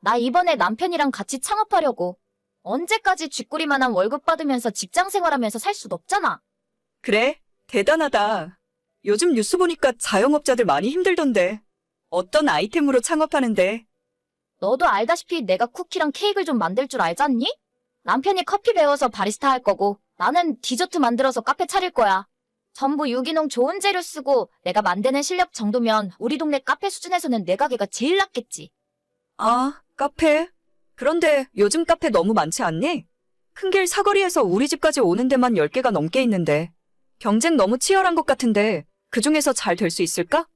나 이번에 남편이랑 같이 창업하려고. 언제까지 쥐꼬리만한 월급 받으면서 직장 생활하면서 살 순 없잖아. 그래? 대단하다. 요즘 뉴스 보니까 자영업자들 많이 힘들던데. 어떤 아이템으로 창업하는데? 너도 알다시피 내가 쿠키랑 케이크를 좀 만들 줄 알잖니? 남편이 커피 배워서 바리스타 할 거고 나는 디저트 만들어서 카페 차릴 거야. 전부 유기농 좋은 재료 쓰고 내가 만드는 실력 정도면 우리 동네 카페 수준에서는 내 가게가 제일 낫겠지. 아, 카페? 그런데 요즘 카페 너무 많지 않니? 큰 길 사거리에서 우리 집까지 오는 데만 10개가 넘게 있는데. 경쟁 너무 치열한 것 같은데 그 중에서 잘 될 수 있을까?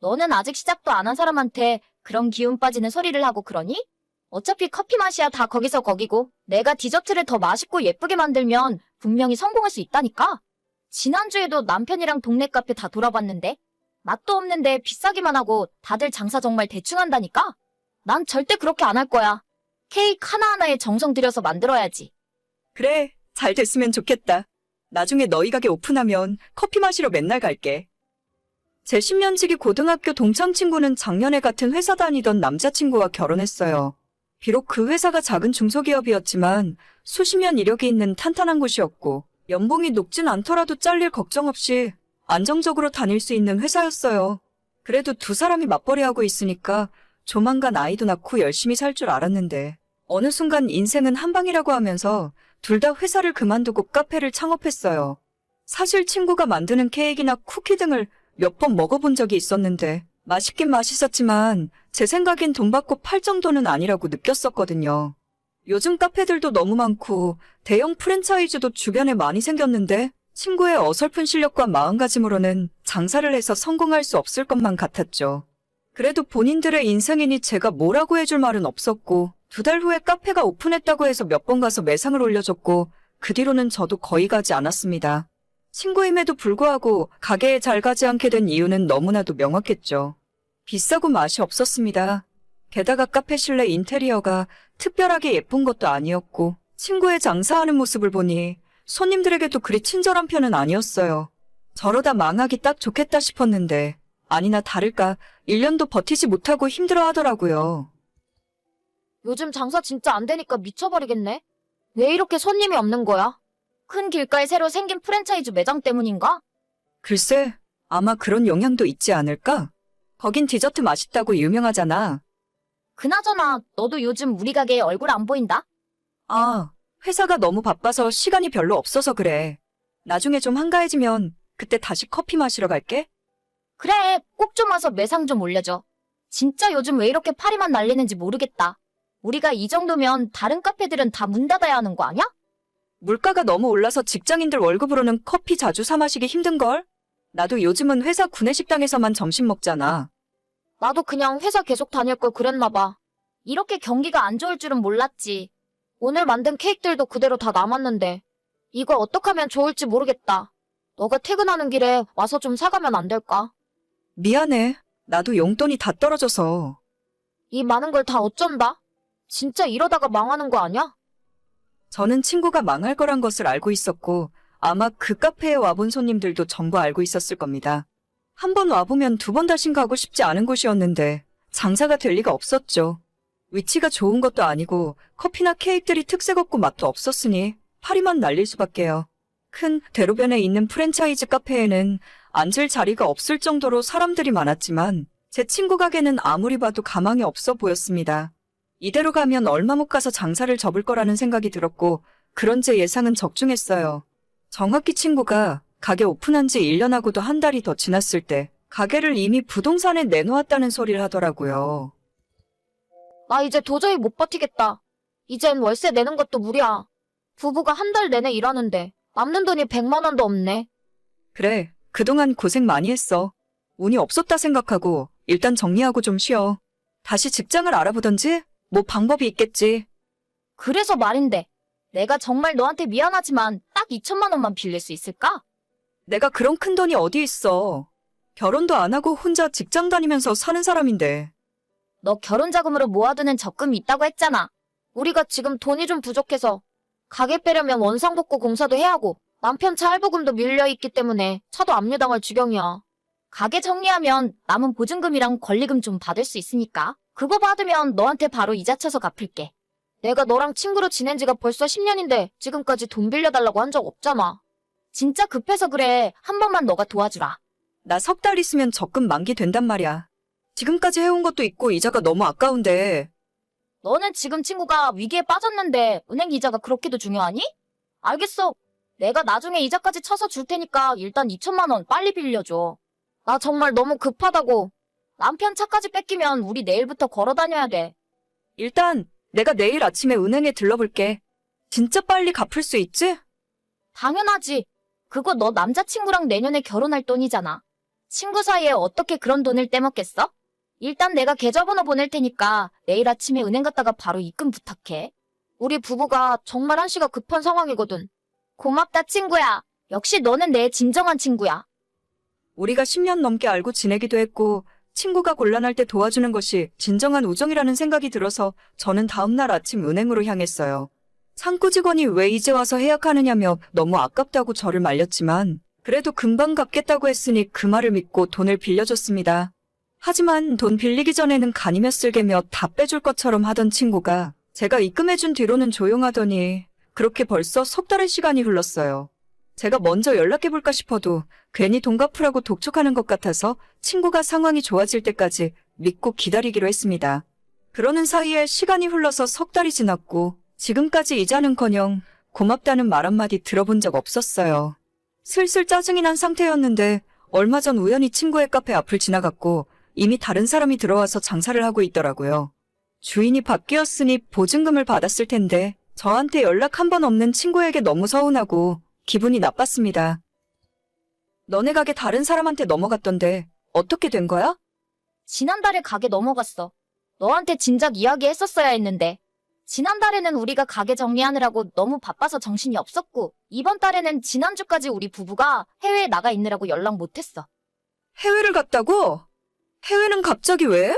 너는 아직 시작도 안 한 사람한테 그런 기운 빠지는 소리를 하고 그러니? 어차피 커피 맛이야 다 거기서 거기고 내가 디저트를 더 맛있고 예쁘게 만들면 분명히 성공할 수 있다니까. 지난주에도 남편이랑 동네 카페 다 돌아봤는데 맛도 없는데 비싸기만 하고 다들 장사 정말 대충 한다니까. 난 절대 그렇게 안 할 거야. 케이크 하나하나에 정성 들여서 만들어야지. 그래, 잘 됐으면 좋겠다. 나중에 너희 가게 오픈하면 커피 마시러 맨날 갈게. 제 10년지기 고등학교 동창 친구는 작년에 같은 회사 다니던 남자친구와 결혼했어요. 비록 그 회사가 작은 중소기업이었지만 수십 년 이력이 있는 탄탄한 곳이었고 연봉이 높진 않더라도 잘릴 걱정 없이 안정적으로 다닐 수 있는 회사였어요. 그래도 두 사람이 맞벌이하고 있으니까 조만간 아이도 낳고 열심히 살 줄 알았는데 어느 순간 인생은 한방이라고 하면서 둘 다 회사를 그만두고 카페를 창업했어요. 사실 친구가 만드는 케이크나 쿠키 등을 몇 번 먹어본 적이 있었는데 맛있긴 맛있었지만 제 생각엔 돈 받고 팔 정도는 아니라고 느꼈었거든요. 요즘 카페들도 너무 많고 대형 프랜차이즈도 주변에 많이 생겼는데 친구의 어설픈 실력과 마음가짐으로는 장사를 해서 성공할 수 없을 것만 같았죠. 그래도 본인들의 인생이니 제가 뭐라고 해줄 말은 없었고 두 달 후에 카페가 오픈했다고 해서 몇 번 가서 매상을 올려줬고 그 뒤로는 저도 거의 가지 않았습니다. 친구임에도 불구하고 가게에 잘 가지 않게 된 이유는 너무나도 명확했죠. 비싸고 맛이 없었습니다. 게다가 카페 실내 인테리어가 특별하게 예쁜 것도 아니었고 친구의 장사하는 모습을 보니 손님들에게도 그리 친절한 편은 아니었어요. 저러다 망하기 딱 좋겠다 싶었는데 아니나 다를까 1년도 버티지 못하고 힘들어 하더라고요. 요즘 장사 진짜 안 되니까 미쳐버리겠네. 왜 이렇게 손님이 없는 거야? 큰 길가에 새로 생긴 프랜차이즈 매장 때문인가? 글쎄, 아마 그런 영향도 있지 않을까? 거긴 디저트 맛있다고 유명하잖아. 그나저나 너도 요즘 우리 가게에 얼굴 안 보인다? 아, 회사가 너무 바빠서 시간이 별로 없어서 그래. 나중에 좀 한가해지면 그때 다시 커피 마시러 갈게. 그래, 꼭 좀 와서 매상 좀 올려줘. 진짜 요즘 왜 이렇게 파리만 날리는지 모르겠다. 우리가 이 정도면 다른 카페들은 다 문 닫아야 하는 거 아니야? 물가가 너무 올라서 직장인들 월급으로는 커피 자주 사 마시기 힘든걸? 나도 요즘은 회사 구내식당에서만 점심 먹잖아. 나도 그냥 회사 계속 다닐 걸 그랬나 봐. 이렇게 경기가 안 좋을 줄은 몰랐지. 오늘 만든 케이크들도 그대로 다 남았는데. 이걸 어떻게 하면 좋을지 모르겠다. 너가 퇴근하는 길에 와서 좀 사가면 안 될까? 미안해. 나도 용돈이 다 떨어져서. 이 많은 걸 다 어쩐다? 진짜 이러다가 망하는 거 아니야? 저는 친구가 망할 거란 것을 알고 있었고 아마 그 카페에 와본 손님들도 전부 알고 있었을 겁니다. 한 번 와보면 두 번 다신 가고 싶지 않은 곳이었는데 장사가 될 리가 없었죠. 위치가 좋은 것도 아니고 커피나 케이크들이 특색 없고 맛도 없었으니 파리만 날릴 수밖에요. 큰 대로변에 있는 프랜차이즈 카페에는 앉을 자리가 없을 정도로 사람들이 많았지만 제 친구 가게는 아무리 봐도 가망이 없어 보였습니다. 이대로 가면 얼마 못 가서 장사를 접을 거라는 생각이 들었고 그런 제 예상은 적중했어요. 정확히 친구가 가게 오픈한 지 1년하고도 한 달이 더 지났을 때 가게를 이미 부동산에 내놓았다는 소리를 하더라고요. 나 이제 도저히 못 버티겠다. 이젠 월세 내는 것도 무리야. 부부가 한 달 내내 일하는데 남는 돈이 100만 원도 없네. 그래, 그동안 고생 많이 했어. 운이 없었다 생각하고 일단 정리하고 좀 쉬어. 다시 직장을 알아보던지 뭐 방법이 있겠지. 그래서 말인데 내가 정말 너한테 미안하지만 딱 2천만 원만 빌릴 수 있을까? 내가 그런 큰 돈이 어디 있어. 결혼도 안 하고 혼자 직장 다니면서 사는 사람인데. 너 결혼 자금으로 모아두는 적금이 있다고 했잖아. 우리가 지금 돈이 좀 부족해서 가게 빼려면 원상복구 공사도 해야 하고 남편 차 할부금도 밀려있기 때문에 차도 압류당할 지경이야. 가게 정리하면 남은 보증금이랑 권리금 좀 받을 수 있으니까 그거 받으면 너한테 바로 이자 쳐서 갚을게. 내가 너랑 친구로 지낸 지가 벌써 10년인데 지금까지 돈 빌려달라고 한 적 없잖아. 진짜 급해서 그래. 한 번만 너가 도와주라. 나 석 달 있으면 적금 만기 된단 말이야. 지금까지 해온 것도 있고 이자가 너무 아까운데 너는 지금 친구가 위기에 빠졌는데 은행 이자가 그렇게도 중요하니? 알겠어. 내가 나중에 이자까지 쳐서 줄 테니까 일단 2천만 원 빨리 빌려줘. 나 정말 너무 급하다고. 남편 차까지 뺏기면 우리 내일부터 걸어 다녀야 돼. 일단 내가 내일 아침에 은행에 들러볼게. 진짜 빨리 갚을 수 있지? 당연하지. 그거 너 남자친구랑 내년에 결혼할 돈이잖아. 친구 사이에 어떻게 그런 돈을 떼먹겠어? 일단 내가 계좌번호 보낼 테니까 내일 아침에 은행 갔다가 바로 입금 부탁해. 우리 부부가 정말 한시가 급한 상황이거든. 고맙다, 친구야. 역시 너는 내 진정한 친구야. 우리가 10년 넘게 알고 지내기도 했고 친구가 곤란할 때 도와주는 것이 진정한 우정이라는 생각이 들어서 저는 다음날 아침 은행으로 향했어요. 창구 직원이 왜 이제 와서 해약하느냐며 너무 아깝다고 저를 말렸지만 그래도 금방 갚겠다고 했으니 그 말을 믿고 돈을 빌려줬습니다. 하지만 돈 빌리기 전에는 간이며 쓸개며 다 빼줄 것처럼 하던 친구가 제가 입금해준 뒤로는 조용하더니 그렇게 벌써 석 달의 시간이 흘렀어요. 제가 먼저 연락해볼까 싶어도 괜히 돈 갚으라고 독촉하는 것 같아서 친구가 상황이 좋아질 때까지 믿고 기다리기로 했습니다. 그러는 사이에 시간이 흘러서 석 달이 지났고 지금까지 이자는커녕 고맙다는 말 한마디 들어본 적 없었어요. 슬슬 짜증이 난 상태였는데 얼마 전 우연히 친구의 카페 앞을 지나갔고 이미 다른 사람이 들어와서 장사를 하고 있더라고요. 주인이 바뀌었으니 보증금을 받았을 텐데 저한테 연락 한 번 없는 친구에게 너무 서운하고 기분이 나빴습니다. 너네 가게 다른 사람한테 넘어갔던데 어떻게 된 거야? 지난달에 가게 넘어갔어. 너한테 진작 이야기했었어야 했는데. 지난달에는 우리가 가게 정리하느라고 너무 바빠서 정신이 없었고, 이번 달에는 지난주까지 우리 부부가 해외에 나가 있느라고 연락 못했어. 해외를 갔다고? 해외는 갑자기 왜?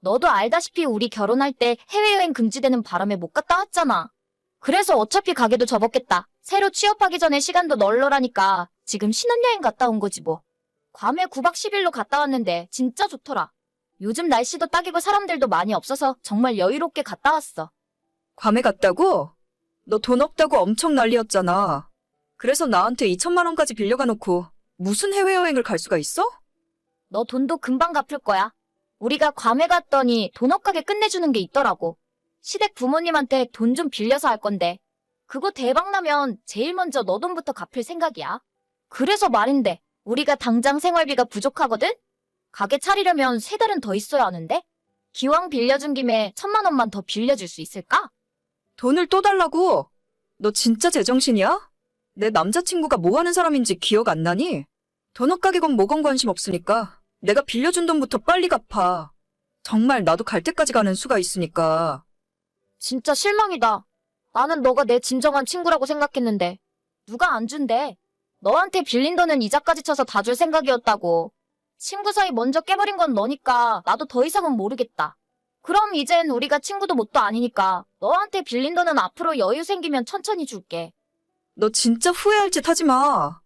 너도 알다시피 우리 결혼할 때 해외여행 금지되는 바람에 못 갔다 왔잖아. 그래서 어차피 가게도 접었겠다. 새로 취업하기 전에 시간도 널널하니까 지금 신혼여행 갔다 온 거지 뭐. 괌에 9박 10일로 갔다 왔는데 진짜 좋더라. 요즘 날씨도 딱이고 사람들도 많이 없어서 정말 여유롭게 갔다 왔어. 괌에 갔다고? 너 돈 없다고 엄청 난리였잖아. 그래서 나한테 2천만 원까지 빌려가 놓고 무슨 해외여행을 갈 수가 있어? 너 돈도 금방 갚을 거야. 우리가 괌에 갔더니 돈업가게 끝내주는 게 있더라고. 시댁 부모님한테 돈 좀 빌려서 할 건데. 그거 대박나면 제일 먼저 너 돈부터 갚을 생각이야. 그래서 말인데, 우리가 당장 생활비가 부족하거든? 가게 차리려면 세 달은 더 있어야 하는데? 기왕 빌려준 김에 천만 원만 더 빌려줄 수 있을까? 돈을 또 달라고? 너 진짜 제정신이야? 내 남자친구가 뭐 하는 사람인지 기억 안 나니? 도넛 가게건 뭐건 관심 없으니까 내가 빌려준 돈부터 빨리 갚아. 정말 나도 갈 때까지 가는 수가 있으니까. 진짜 실망이다. 나는 너가 내 진정한 친구라고 생각했는데 누가 안 준대. 너한테 빌린 돈은 이자까지 쳐서 다 줄 생각이었다고. 친구 사이 먼저 깨버린 건 너니까 나도 더 이상은 모르겠다. 그럼 이젠 우리가 친구도 뭣도 아니니까 너한테 빌린 돈은 앞으로 여유 생기면 천천히 줄게. 너 진짜 후회할 짓 하지 마.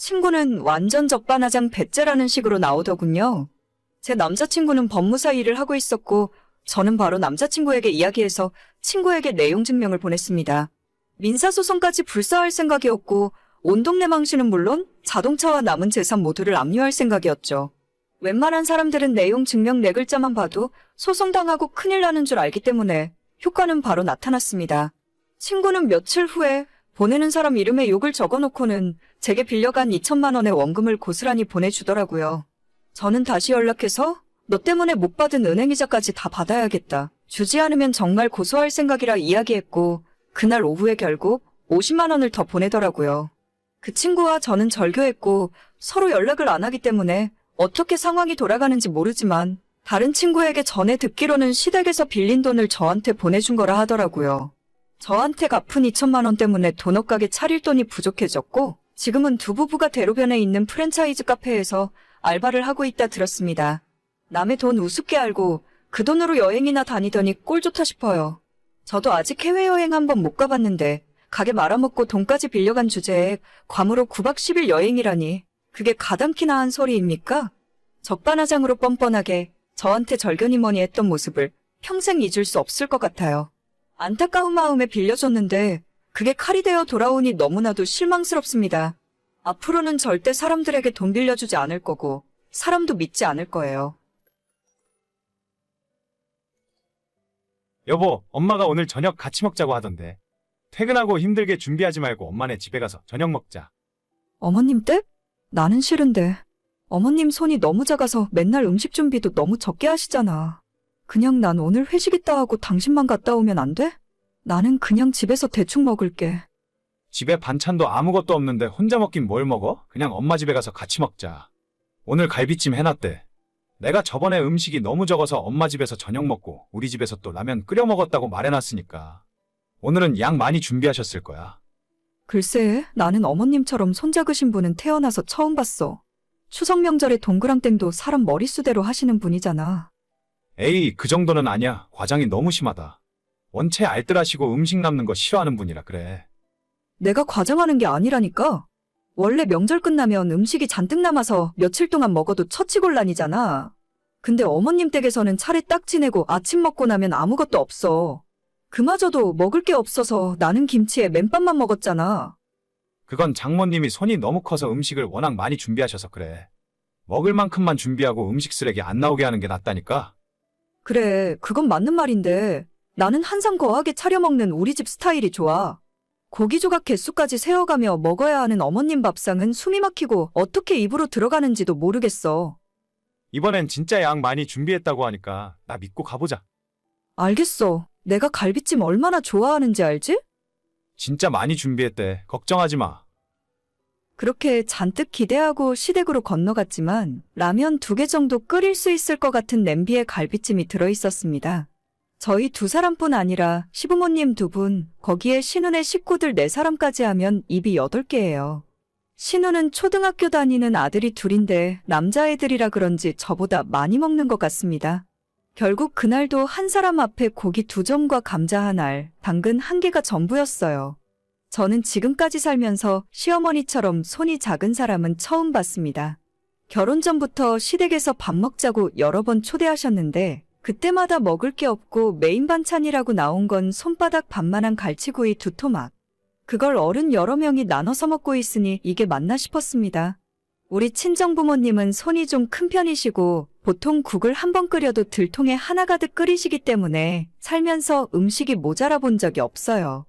친구는 완전 적반하장 배째라는 식으로 나오더군요. 제 남자친구는 법무사 일을 하고 있었고, 저는 바로 남자친구에게 이야기해서 친구에게 내용 증명을 보냈습니다. 민사소송까지 불사할 생각이었고, 온 동네 망신은 물론 자동차와 남은 재산 모두를 압류할 생각이었죠. 웬만한 사람들은 내용 증명 네 글자만 봐도 소송당하고 큰일 나는 줄 알기 때문에 효과는 바로 나타났습니다. 친구는 며칠 후에 보내는 사람 이름에 욕을 적어놓고는 제게 빌려간 2천만 원의 원금을 고스란히 보내주더라고요. 저는 다시 연락해서 너 때문에 못 받은 은행이자까지 다 받아야겠다. 주지 않으면 정말 고소할 생각이라 이야기했고 그날 오후에 결국 50만 원을 더 보내더라고요. 그 친구와 저는 절교했고 서로 연락을 안 하기 때문에 어떻게 상황이 돌아가는지 모르지만 다른 친구에게 전에 듣기로는 시댁에서 빌린 돈을 저한테 보내준 거라 하더라고요. 저한테 갚은 2천만 원 때문에 도넛 가게 차릴 돈이 부족해졌고 지금은 두 부부가 대로변에 있는 프랜차이즈 카페에서 알바를 하고 있다 들었습니다. 남의 돈 우습게 알고 그 돈으로 여행이나 다니더니 꼴 좋다 싶어요. 저도 아직 해외여행 한번 못 가봤는데 가게 말아먹고 돈까지 빌려간 주제에 괌으로 9박 10일 여행이라니 그게 가당키 나 한 소리입니까? 적반하장으로 뻔뻔하게 저한테 절견이머니 했던 모습을 평생 잊을 수 없을 것 같아요. 안타까운 마음에 빌려줬는데 그게 칼이 되어 돌아오니 너무나도 실망스럽습니다. 앞으로는 절대 사람들에게 돈 빌려주지 않을 거고 사람도 믿지 않을 거예요. 여보, 엄마가 오늘 저녁 같이 먹자고 하던데. 퇴근하고 힘들게 준비하지 말고 엄마네 집에 가서 저녁 먹자. 어머님 댁? 나는 싫은데. 어머님 손이 너무 작아서 맨날 음식 준비도 너무 적게 하시잖아. 그냥 난 오늘 회식 있다 하고 당신만 갔다 오면 안 돼? 나는 그냥 집에서 대충 먹을게. 집에 반찬도 아무것도 없는데 혼자 먹긴 뭘 먹어? 그냥 엄마 집에 가서 같이 먹자. 오늘 갈비찜 해놨대. 내가 저번에 음식이 너무 적어서 엄마 집에서 저녁 먹고 우리 집에서 또 라면 끓여 먹었다고 말해놨으니까. 오늘은 양 많이 준비하셨을 거야. 글쎄, 나는 어머님처럼 손 작으신 분은 태어나서 처음 봤어. 추석 명절에 동그랑땡도 사람 머릿수대로 하시는 분이잖아. 에이, 그 정도는 아니야. 과장이 너무 심하다. 원체 알뜰하시고 음식 남는 거 싫어하는 분이라 그래. 내가 과장하는 게 아니라니까. 원래 명절 끝나면 음식이 잔뜩 남아서 며칠 동안 먹어도 처치곤란이잖아. 근데 어머님 댁에서는 차례 딱 지내고 아침 먹고 나면 아무것도 없어. 그마저도 먹을 게 없어서 나는 김치에 맨밥만 먹었잖아. 그건 장모님이 손이 너무 커서 음식을 워낙 많이 준비하셔서 그래. 먹을 만큼만 준비하고 음식 쓰레기 안 나오게 하는 게 낫다니까. 그래, 그건 맞는 말인데 나는 한상 거하게 차려 먹는 우리 집 스타일이 좋아. 고기 조각 개수까지 세어가며 먹어야 하는 어머님 밥상은 숨이 막히고 어떻게 입으로 들어가는지도 모르겠어. 이번엔 진짜 양 많이 준비했다고 하니까 나 믿고 가보자. 알겠어. 내가 갈비찜 얼마나 좋아하는지 알지? 진짜 많이 준비했대. 걱정하지 마. 그렇게 잔뜩 기대하고 시댁으로 건너갔지만 라면 두 개 정도 끓일 수 있을 것 같은 냄비에 갈비찜이 들어있었습니다. 저희 두 사람뿐 아니라 시부모님 두 분, 거기에 신혼의 식구들 네 사람까지 하면 입이 여덟 개예요. 신우는 초등학교 다니는 아들이 둘인데 남자애들이라 그런지 저보다 많이 먹는 것 같습니다. 결국 그날도 한 사람 앞에 고기 두 점과 감자 한 알, 당근 한 개가 전부였어요. 저는 지금까지 살면서 시어머니처럼 손이 작은 사람은 처음 봤습니다. 결혼 전부터 시댁에서 밥 먹자고 여러 번 초대하셨는데 그때마다 먹을 게 없고 메인 반찬이라고 나온 건 손바닥 반만한 갈치구이 두 토막. 그걸 어른 여러 명이 나눠서 먹고 있으니 이게 맞나 싶었습니다. 우리 친정 부모님은 손이 좀 큰 편이시고 보통 국을 한 번 끓여도 들통에 하나 가득 끓이시기 때문에 살면서 음식이 모자라 본 적이 없어요.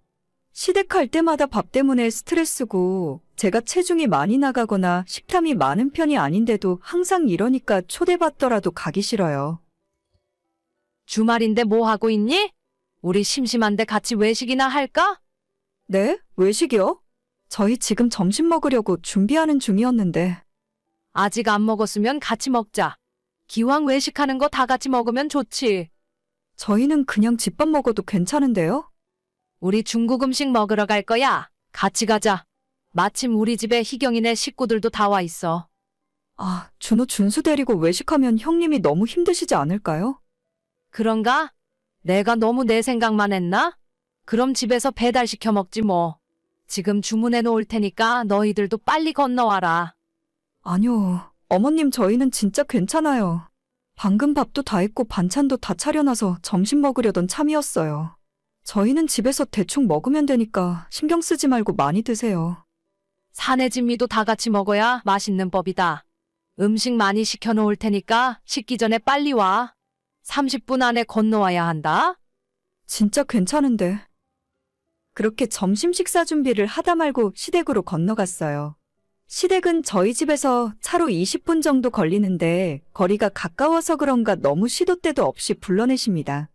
시댁 갈 때마다 밥 때문에 스트레스고 제가 체중이 많이 나가거나 식탐이 많은 편이 아닌데도 항상 이러니까 초대받더라도 가기 싫어요. 주말인데 뭐 하고 있니? 우리 심심한데 같이 외식이나 할까? 네? 외식이요? 저희 지금 점심 먹으려고 준비하는 중이었는데 아직 안 먹었으면 같이 먹자. 기왕 외식하는 거 다 같이 먹으면 좋지. 저희는 그냥 집밥 먹어도 괜찮은데요? 우리 중국 음식 먹으러 갈 거야. 같이 가자. 마침 우리 집에 희경이네 식구들도 다 와 있어. 아, 준호 준수 데리고 외식하면 형님이 너무 힘드시지 않을까요? 그런가? 내가 너무 내 생각만 했나? 그럼 집에서 배달시켜 먹지 뭐. 지금 주문해 놓을 테니까 너희들도 빨리 건너와라. 아니요. 어머님 저희는 진짜 괜찮아요. 방금 밥도 다 했고 반찬도 다 차려놔서 점심 먹으려던 참이었어요. 저희는 집에서 대충 먹으면 되니까 신경 쓰지 말고 많이 드세요. 사내 진미도 다 같이 먹어야 맛있는 법이다. 음식 많이 시켜 놓을 테니까 식기 전에 빨리 와. 30분 안에 건너와야 한다. 진짜 괜찮은데. 그렇게 점심 식사 준비를 하다 말고 시댁으로 건너갔어요. 시댁은 저희 집에서 차로 20분 정도 걸리는데 거리가 가까워서 그런가 너무 시도 때도 없이 불러내십니다.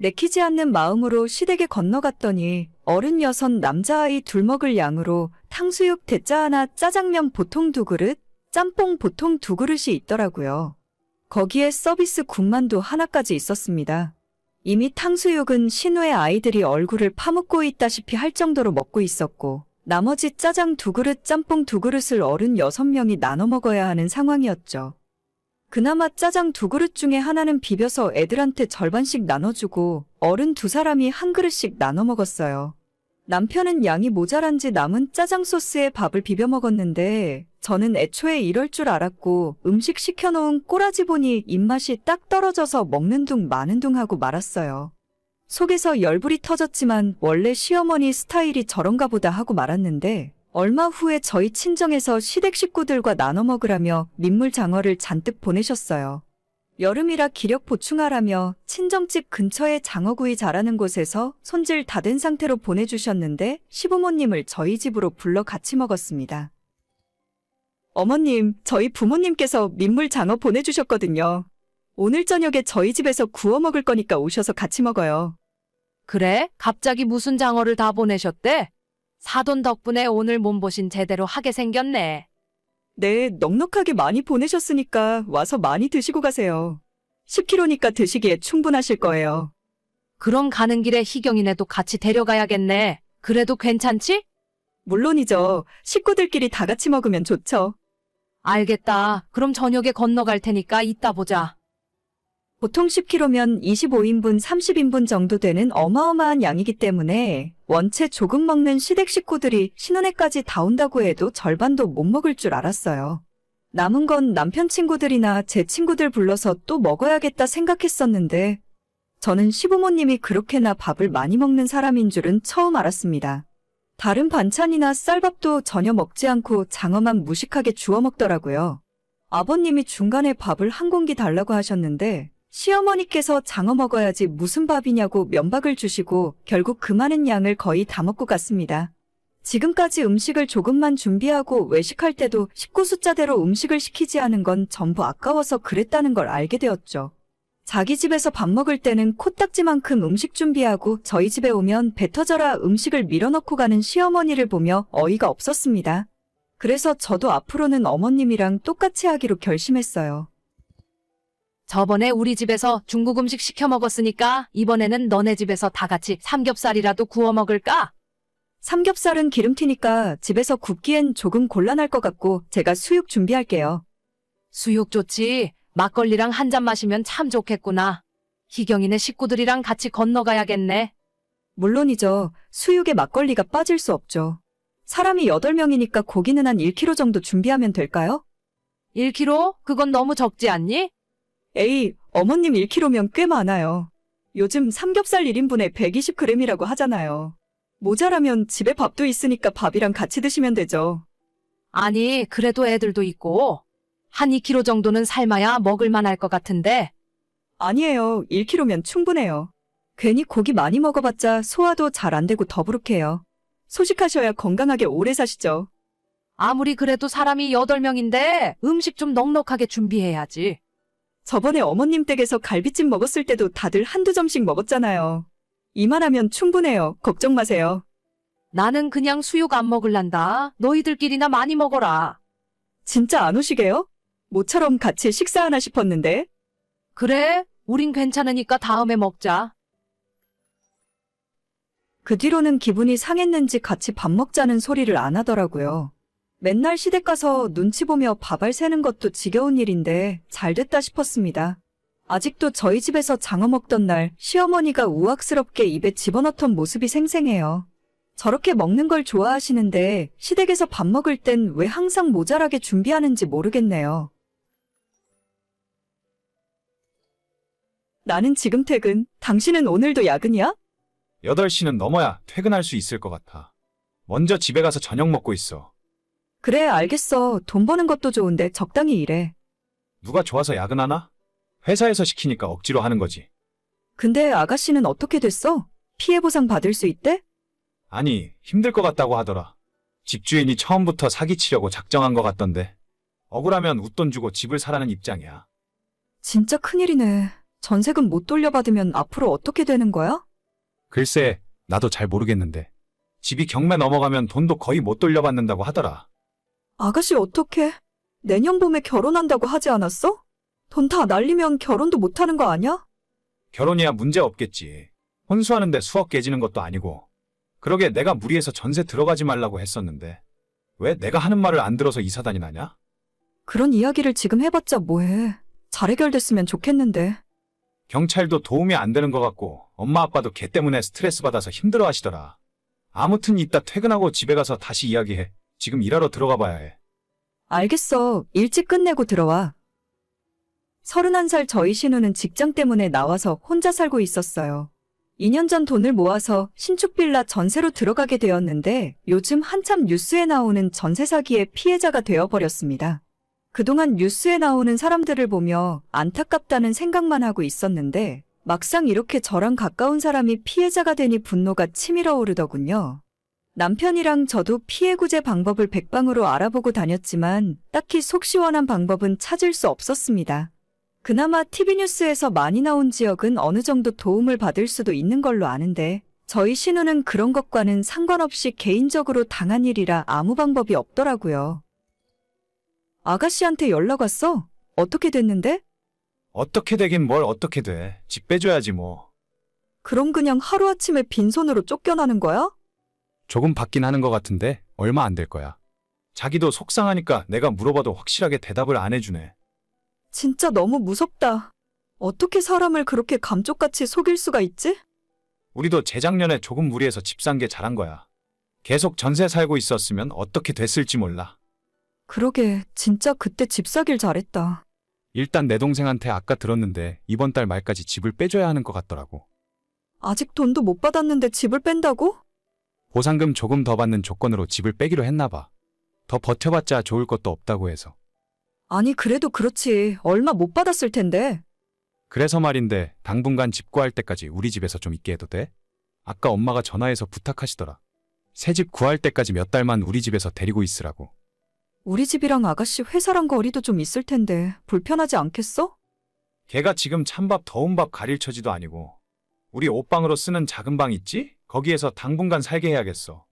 내키지 않는 마음으로 시댁에 건너갔더니 어른 여섯 남자아이 둘 먹을 양으로 탕수육 대짜 하나 짜장면 보통 두 그릇, 짬뽕 보통 두 그릇이 있더라고요. 거기에 서비스 군만두 하나까지 있었습니다. 이미 탕수육은 신우의 아이들이 얼굴을 파묻고 있다시피 할 정도로 먹고 있었고, 나머지 짜장 두 그릇, 짬뽕 두 그릇을 어른 여섯 명이 나눠 먹어야 하는 상황이었죠. 그나마 짜장 두 그릇 중에 하나는 비벼서 애들한테 절반씩 나눠주고, 어른 두 사람이 한 그릇씩 나눠 먹었어요. 남편은 양이 모자란지 남은 짜장 소스에 밥을 비벼 먹었는데 저는 애초에 이럴 줄 알았고 음식 시켜놓은 꼬라지 보니 입맛이 딱 떨어져서 먹는 둥 마는 둥 하고 말았어요. 속에서 열불이 터졌지만 원래 시어머니 스타일이 저런가 보다 하고 말았는데 얼마 후에 저희 친정에서 시댁 식구들과 나눠 먹으라며 민물 장어를 잔뜩 보내셨어요. 여름이라 기력 보충하라며 친정집 근처에 장어구이 자라는 곳에서 손질 다 된 상태로 보내주셨는데 시부모님을 저희 집으로 불러 같이 먹었습니다. 어머님, 저희 부모님께서 민물 장어 보내주셨거든요. 오늘 저녁에 저희 집에서 구워 먹을 거니까 오셔서 같이 먹어요. 그래? 갑자기 무슨 장어를 다 보내셨대? 사돈 덕분에 오늘 몸보신 제대로 하게 생겼네. 네, 넉넉하게 많이 보내셨으니까 와서 많이 드시고 가세요. 10kg니까 드시기에 충분하실 거예요. 그럼 가는 길에 희경이네도 같이 데려가야겠네. 그래도 괜찮지? 물론이죠. 식구들끼리 다 같이 먹으면 좋죠. 알겠다. 그럼 저녁에 건너갈 테니까 이따 보자. 보통 10kg면 25인분, 30인분 정도 되는 어마어마한 양이기 때문에 원체 조금 먹는 시댁 식구들이 신혼에까지 다 온다고 해도 절반도 못 먹을 줄 알았어요. 남은 건 남편 친구들이나 제 친구들 불러서 또 먹어야겠다 생각했었는데 저는 시부모님이 그렇게나 밥을 많이 먹는 사람인 줄은 처음 알았습니다. 다른 반찬이나 쌀밥도 전혀 먹지 않고 장어만 무식하게 주워 먹더라고요. 아버님이 중간에 밥을 한 공기 달라고 하셨는데 시어머니께서 장어 먹어야지 무슨 밥이냐고 면박을 주시고 결국 그 많은 양을 거의 다 먹고 갔습니다. 지금까지 음식을 조금만 준비하고 외식할 때도 식구 숫자대로 음식을 시키지 않은 건 전부 아까워서 그랬다는 걸 알게 되었죠. 자기 집에서 밥 먹을 때는 코딱지만큼 음식 준비하고 저희 집에 오면 배 터져라 음식을 밀어넣고 가는 시어머니를 보며 어이가 없었습니다. 그래서 저도 앞으로는 어머님이랑 똑같이 하기로 결심했어요. 저번에 우리 집에서 중국 음식 시켜 먹었으니까 이번에는 너네 집에서 다 같이 삼겹살이라도 구워 먹을까? 삼겹살은 기름튀니까 집에서 굽기엔 조금 곤란할 것 같고 제가 수육 준비할게요. 수육 좋지. 막걸리랑 한 잔 마시면 참 좋겠구나. 희경이네 식구들이랑 같이 건너가야겠네. 물론이죠. 수육에 막걸리가 빠질 수 없죠. 사람이 8명이니까 고기는 한 1kg 정도 준비하면 될까요? 1kg? 그건 너무 적지 않니? 에이, 어머님 1kg면 꽤 많아요. 요즘 삼겹살 1인분에 120g이라고 하잖아요. 모자라면 집에 밥도 있으니까 밥이랑 같이 드시면 되죠. 아니, 그래도 애들도 있고. 한 2kg 정도는 삶아야 먹을만 할 것 같은데. 아니에요. 1kg면 충분해요. 괜히 고기 많이 먹어봤자 소화도 잘 안 되고 더부룩해요. 소식하셔야 건강하게 오래 사시죠. 아무리 그래도 사람이 8명인데 음식 좀 넉넉하게 준비해야지. 저번에 어머님 댁에서 갈비찜 먹었을 때도 다들 한두 점씩 먹었잖아요. 이만하면 충분해요. 걱정 마세요. 나는 그냥 수육 안 먹을란다. 너희들끼리나 많이 먹어라. 진짜 안 오시게요? 모처럼 같이 식사하나 싶었는데. 그래? 우린 괜찮으니까 다음에 먹자. 그 뒤로는 기분이 상했는지 같이 밥 먹자는 소리를 안 하더라고요. 맨날 시댁 가서 눈치 보며 밥알 새는 것도 지겨운 일인데 잘 됐다 싶었습니다. 아직도 저희 집에서 장어 먹던 날 시어머니가 우악스럽게 입에 집어넣던 모습이 생생해요. 저렇게 먹는 걸 좋아하시는데 시댁에서 밥 먹을 땐 왜 항상 모자라게 준비하는지 모르겠네요. 나는 지금 퇴근, 당신은 오늘도 야근이야? 8시는 넘어야 퇴근할 수 있을 것 같아. 먼저 집에 가서 저녁 먹고 있어. 그래, 알겠어. 돈 버는 것도 좋은데 적당히 일해. 누가 좋아서 야근하나? 회사에서 시키니까 억지로 하는 거지. 근데 아가씨는 어떻게 됐어? 피해 보상 받을 수 있대? 아니, 힘들 것 같다고 하더라. 집주인이 처음부터 사기치려고 작정한 것 같던데. 억울하면 웃돈 주고 집을 사라는 입장이야. 진짜 큰일이네. 전세금 못 돌려받으면 앞으로 어떻게 되는 거야? 글쎄, 나도 잘 모르겠는데. 집이 경매 넘어가면 돈도 거의 못 돌려받는다고 하더라. 아가씨 어떻게? 내년 봄에 결혼한다고 하지 않았어? 돈 다 날리면 결혼도 못 하는 거 아니야? 결혼이야 문제 없겠지. 혼수하는데 수억 깨지는 것도 아니고. 그러게 내가 무리해서 전세 들어가지 말라고 했었는데. 왜 내가 하는 말을 안 들어서 이사 다니나냐? 그런 이야기를 지금 해봤자 뭐해. 잘 해결됐으면 좋겠는데. 경찰도 도움이 안 되는 것 같고 엄마 아빠도 걔 때문에 스트레스 받아서 힘들어 하시더라. 아무튼 이따 퇴근하고 집에 가서 다시 이야기해. 지금 일하러 들어가 봐야 해. 알겠어. 일찍 끝내고 들어와. 31살 저희 신우는 직장 때문에 나와서 혼자 살고 있었어요. 2년 전 돈을 모아서 신축 빌라 전세로 들어가게 되었는데 요즘 한참 뉴스에 나오는 전세 사기의 피해자가 되어버렸습니다. 그동안 뉴스에 나오는 사람들을 보며 안타깝다는 생각만 하고 있었는데 막상 이렇게 저랑 가까운 사람이 피해자가 되니 분노가 치밀어 오르더군요. 남편이랑 저도 피해 구제 방법을 백방으로 알아보고 다녔지만 딱히 속 시원한 방법은 찾을 수 없었습니다. 그나마 TV뉴스에서 많이 나온 지역은 어느 정도 도움을 받을 수도 있는 걸로 아는데 저희 신우는 그런 것과는 상관없이 개인적으로 당한 일이라 아무 방법이 없더라고요. 아가씨한테 연락 왔어? 어떻게 됐는데? 어떻게 되긴 뭘 어떻게 돼. 집 빼줘야지 뭐. 그럼 그냥 하루아침에 빈손으로 쫓겨나는 거야? 조금 받긴 하는 것 같은데 얼마 안 될 거야. 자기도 속상하니까 내가 물어봐도 확실하게 대답을 안 해주네. 진짜 너무 무섭다. 어떻게 사람을 그렇게 감쪽같이 속일 수가 있지? 우리도 재작년에 조금 무리해서 집 산 게 잘한 거야. 계속 전세 살고 있었으면 어떻게 됐을지 몰라. 그러게, 진짜 그때 집 사길 잘했다. 일단 내 동생한테 아까 들었는데 이번 달 말까지 집을 빼줘야 하는 것 같더라고. 아직 돈도 못 받았는데 집을 뺀다고? 보상금 조금 더 받는 조건으로 집을 빼기로 했나 봐. 더 버텨봤자 좋을 것도 없다고 해서. 아니, 그래도 그렇지. 얼마 못 받았을 텐데. 그래서 말인데 당분간 집 구할 때까지 우리 집에서 좀 있게 해도 돼? 아까 엄마가 전화해서 부탁하시더라. 새 집 구할 때까지 몇 달만 우리 집에서 데리고 있으라고. 우리 집이랑 아가씨 회사랑 거리도 좀 있을 텐데, 불편하지 않겠어? 걔가 지금 찬밥 더운 밥 가릴 처지도 아니고 우리 옷방으로 쓰는 작은 방 있지? 거기에서 당분간 살게 해야겠어.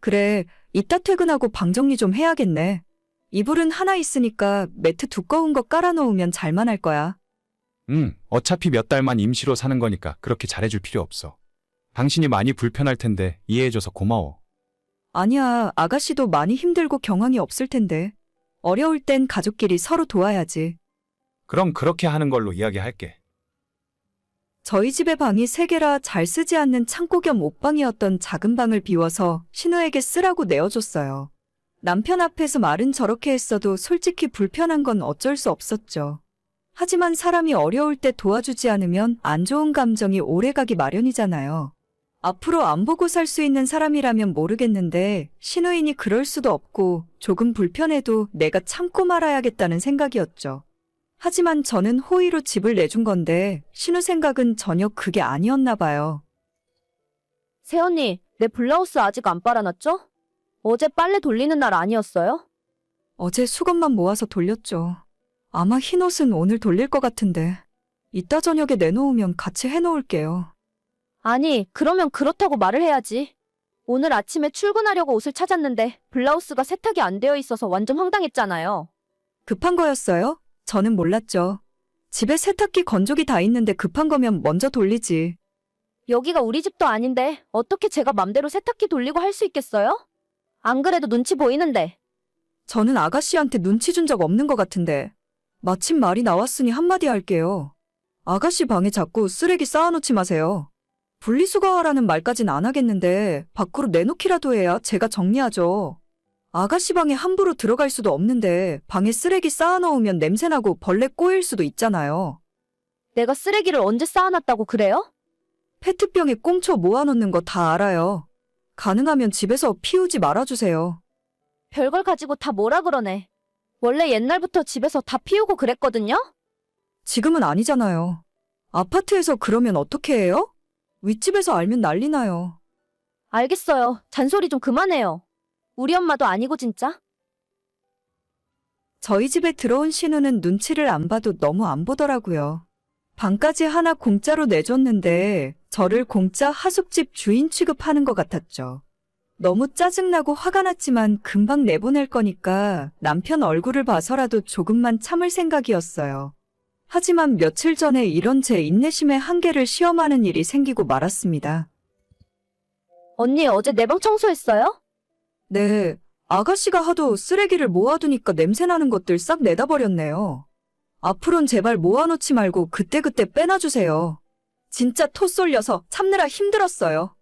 그래, 이따 퇴근하고 방 정리 좀 해야겠네. 이불은 하나 있으니까 매트 두꺼운 거 깔아놓으면 잘만 할 거야. 응, 어차피 몇 달만 임시로 사는 거니까 그렇게 잘해줄 필요 없어. 당신이 많이 불편할 텐데 이해해줘서 고마워. 아니야, 아가씨도 많이 힘들고 경황이 없을 텐데. 어려울 땐 가족끼리 서로 도와야지. 그럼 그렇게 하는 걸로 이야기할게. 저희 집의 방이 세 개라 잘 쓰지 않는 창고 겸 옷방이었던 작은 방을 비워서 신우에게 쓰라고 내어줬어요. 남편 앞에서 말은 저렇게 했어도 솔직히 불편한 건 어쩔 수 없었죠. 하지만 사람이 어려울 때 도와주지 않으면 안 좋은 감정이 오래가기 마련이잖아요. 앞으로 안 보고 살 수 있는 사람이라면 모르겠는데 신우인이 그럴 수도 없고 조금 불편해도 내가 참고 말아야겠다는 생각이었죠. 하지만 저는 호의로 집을 내준 건데 신우 생각은 전혀 그게 아니었나 봐요. 새언니, 내 블라우스 아직 안 빨아놨죠? 어제 빨래 돌리는 날 아니었어요? 어제 수건만 모아서 돌렸죠. 아마 흰 옷은 오늘 돌릴 것 같은데 이따 저녁에 내놓으면 같이 해놓을게요. 아니, 그러면 그렇다고 말을 해야지. 오늘 아침에 출근하려고 옷을 찾았는데 블라우스가 세탁이 안 되어 있어서 완전 황당했잖아요. 급한 거였어요? 저는 몰랐죠. 집에 세탁기 건조기 다 있는데 급한 거면 먼저 돌리지. 여기가 우리 집도 아닌데 어떻게 제가 맘대로 세탁기 돌리고 할 수 있겠어요? 안 그래도 눈치 보이는데. 저는 아가씨한테 눈치 준 적 없는 것 같은데. 마침 말이 나왔으니 한마디 할게요. 아가씨 방에 자꾸 쓰레기 쌓아놓지 마세요. 분리수거하라는 말까진 안 하겠는데 밖으로 내놓기라도 해야 제가 정리하죠. 아가씨 방에 함부로 들어갈 수도 없는데 방에 쓰레기 쌓아놓으면 냄새나고 벌레 꼬일 수도 있잖아요. 내가 쓰레기를 언제 쌓아놨다고 그래요? 페트병에 꽁초 모아놓는 거 다 알아요. 가능하면 집에서 피우지 말아주세요. 별걸 가지고 다 뭐라 그러네. 원래 옛날부터 집에서 다 피우고 그랬거든요? 지금은 아니잖아요. 아파트에서 그러면 어떻게 해요? 윗집에서 알면 난리 나요. 알겠어요. 잔소리 좀 그만해요. 우리 엄마도 아니고 진짜. 저희 집에 들어온 신우는 눈치를 안 봐도 너무 안 보더라고요. 방까지 하나 공짜로 내줬는데 저를 공짜 하숙집 주인 취급하는 것 같았죠. 너무 짜증나고 화가 났지만 금방 내보낼 거니까 남편 얼굴을 봐서라도 조금만 참을 생각이었어요. 하지만 며칠 전에 이런 제 인내심의 한계를 시험하는 일이 생기고 말았습니다. 언니 어제 내 방 청소했어요? 네, 아가씨가 하도 쓰레기를 모아두니까 냄새나는 것들 싹 내다 버렸네요. 앞으론 제발 모아놓지 말고 그때그때 빼놔주세요. 진짜 토 쏠려서 참느라 힘들었어요.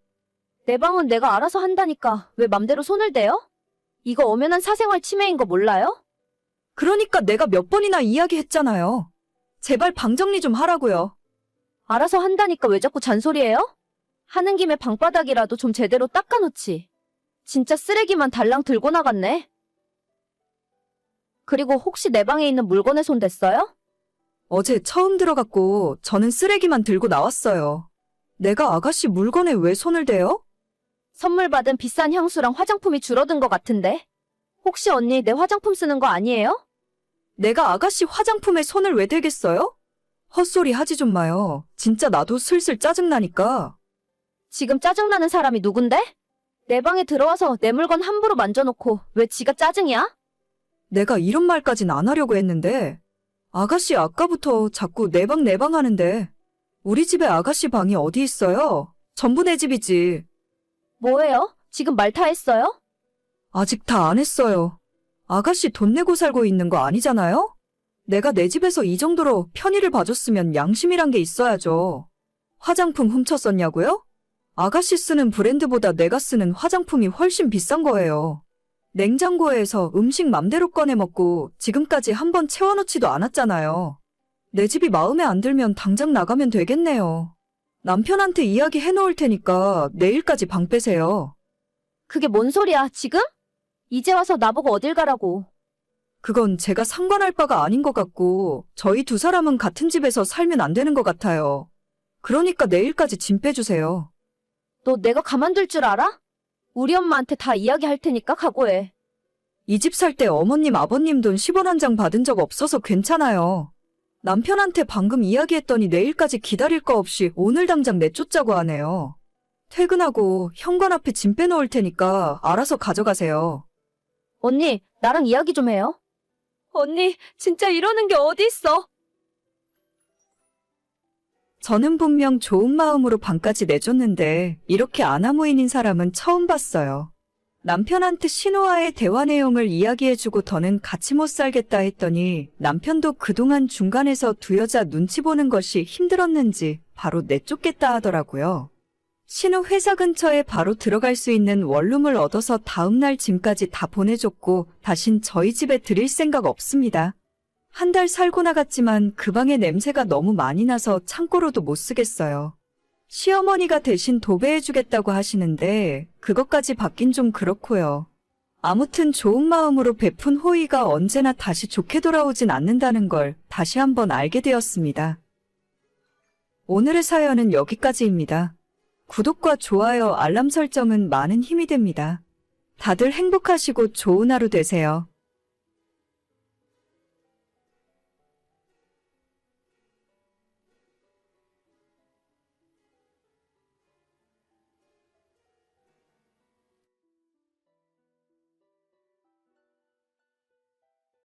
내 방은 내가 알아서 한다니까 왜 맘대로 손을 대요? 이거 엄연한 사생활 침해인 거 몰라요? 그러니까 내가 몇 번이나 이야기했잖아요. 제발 방 정리 좀 하라고요. 알아서 한다니까 왜 자꾸 잔소리해요? 하는 김에 방바닥이라도 좀 제대로 닦아놓지. 진짜 쓰레기만 달랑 들고 나갔네. 그리고 혹시 내 방에 있는 물건에 손 댔어요? 어제 처음 들어갔고 저는 쓰레기만 들고 나왔어요. 내가 아가씨 물건에 왜 손을 대요? 선물 받은 비싼 향수랑 화장품이 줄어든 것 같은데. 혹시 언니 내 화장품 쓰는 거 아니에요? 내가 아가씨 화장품에 손을 왜 대겠어요? 헛소리 하지 좀 마요. 진짜 나도 슬슬 짜증나니까. 지금 짜증나는 사람이 누군데? 내 방에 들어와서 내 물건 함부로 만져놓고 왜 지가 짜증이야? 내가 이런 말까진 안 하려고 했는데. 아가씨 아까부터 자꾸 내 방 내 방 하는데. 우리 집에 아가씨 방이 어디 있어요? 전부 내 집이지. 뭐예요? 지금 말다 했어요? 아직 다 안 했어요. 아가씨 돈 내고 살고 있는 거 아니잖아요? 내가 내 집에서 이 정도로 편의를 봐줬으면 양심이란 게 있어야죠. 화장품 훔쳤었냐고요? 아가씨 쓰는 브랜드보다 내가 쓰는 화장품이 훨씬 비싼 거예요. 냉장고에서 음식 맘대로 꺼내 먹고 지금까지 한 번 채워놓지도 않았잖아요. 내 집이 마음에 안 들면 당장 나가면 되겠네요. 남편한테 이야기 해놓을 테니까 내일까지 방 빼세요. 그게 뭔 소리야, 지금? 이제 와서 나보고 어딜 가라고. 그건 제가 상관할 바가 아닌 것 같고, 저희 두 사람은 같은 집에서 살면 안 되는 것 같아요. 그러니까 내일까지 짐 빼주세요. 너 내가 가만둘 줄 알아? 우리 엄마한테 다 이야기할 테니까 각오해. 이 집 살 때 어머님, 아버님 돈 10원 한 장 받은 적 없어서 괜찮아요. 남편한테 방금 이야기했더니 내일까지 기다릴 거 없이 오늘 당장 내쫓자고 하네요. 퇴근하고 현관 앞에 짐 빼놓을 테니까 알아서 가져가세요. 언니, 나랑 이야기 좀 해요. 언니, 진짜 이러는 게 어디 있어? 저는 분명 좋은 마음으로 방까지 내줬는데 이렇게 아나무인인 사람은 처음 봤어요. 남편한테 신호와의 대화 내용을 이야기해주고 더는 같이 못 살겠다 했더니 남편도 그동안 중간에서 두 여자 눈치 보는 것이 힘들었는지 바로 내쫓겠다 하더라고요. 신호 회사 근처에 바로 들어갈 수 있는 원룸을 얻어서 다음날 짐까지 다 보내줬고 다신 저희 집에 들일 생각 없습니다. 한 달 살고 나갔지만 그 방의 냄새가 너무 많이 나서 창고로도 못 쓰겠어요. 시어머니가 대신 도배해주겠다고 하시는데 그것까지 받긴 좀 그렇고요. 아무튼 좋은 마음으로 베푼 호의가 언제나 다시 좋게 돌아오진 않는다는 걸 다시 한번 알게 되었습니다. 오늘의 사연은 여기까지입니다. 구독과 좋아요, 알람 설정은 많은 힘이 됩니다. 다들 행복하시고 좋은 하루 되세요.